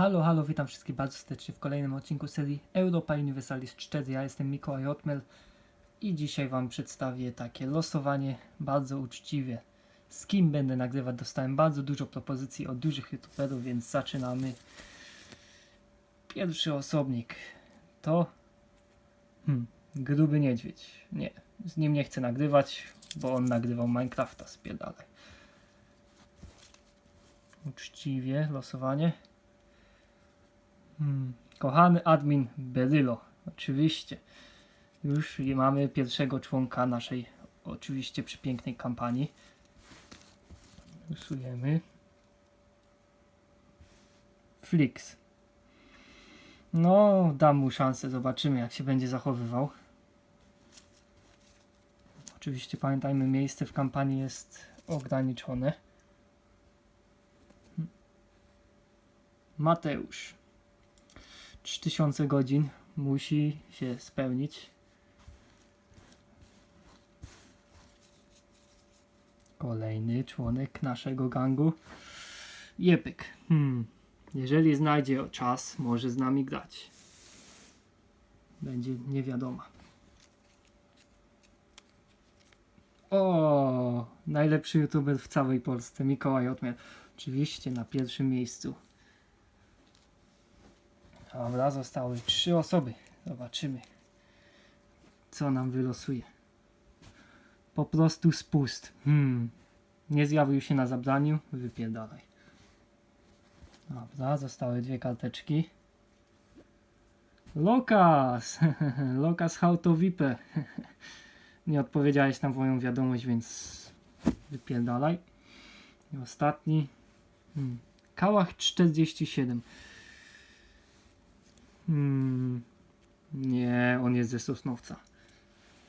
Halo, halo, witam wszystkich bardzo serdecznie w kolejnym odcinku serii Europa Universalis 4. Ja jestem Mikołaj Otmel i dzisiaj Wam przedstawię takie losowanie bardzo uczciwie. Z kim będę nagrywać? Dostałem bardzo dużo propozycji od dużych youtuberów, więc zaczynamy. Pierwszy osobnik to hmm, Gruby Niedźwiedź. Nie, z nim nie chcę nagrywać, bo on nagrywał Minecrafta, spierdalaj. Uczciwie losowanie. Hmm. Kochany admin Berylo, oczywiście. Już mamy pierwszego członka naszej, oczywiście przepięknej kampanii. Losujemy. Flix. No, dam mu szansę, zobaczymy jak się będzie zachowywał. Oczywiście pamiętajmy, miejsce w kampanii jest ograniczone. Mateusz. 3000 godzin musi się spełnić. Kolejny członek naszego gangu. Jepyk. Hmm. Jeżeli znajdzie czas, może z nami grać. Będzie nie wiadoma. O, najlepszy youtuber w całej Polsce, Mikołaj Otmiel. Oczywiście na pierwszym miejscu. Dobra, zostały trzy osoby. Zobaczymy, co nam wylosuje. Po prostu spust. Hmm. Nie zjawił się na zabraniu. Wypierdalaj. Dobra, zostały dwie karteczki. Lokas! Lokas Hautowipe. Nie odpowiedziałeś na moją wiadomość, więc wypierdalaj. I ostatni. Hmm. Kałach 47. Hmm. Nie, on jest ze Sosnowca.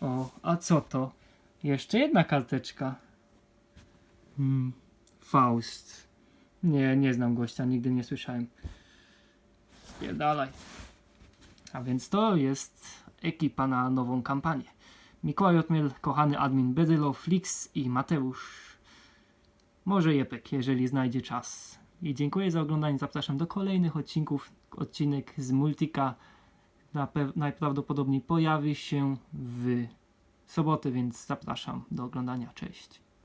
O, a co to? Jeszcze jedna karteczka. Hmm. Faust. Nie, nie znam gościa, nigdy nie słyszałem. Spierdalaj. A więc to jest ekipa na nową kampanię. Mikołaj Otmiel, kochany admin Bedylo, Flix i Mateusz. Może Jepek, jeżeli znajdzie czas. I dziękuję za oglądanie. Zapraszam do kolejnych odcinków. Odcinek z Multika najprawdopodobniej pojawi się w sobotę, więc zapraszam do oglądania. Cześć.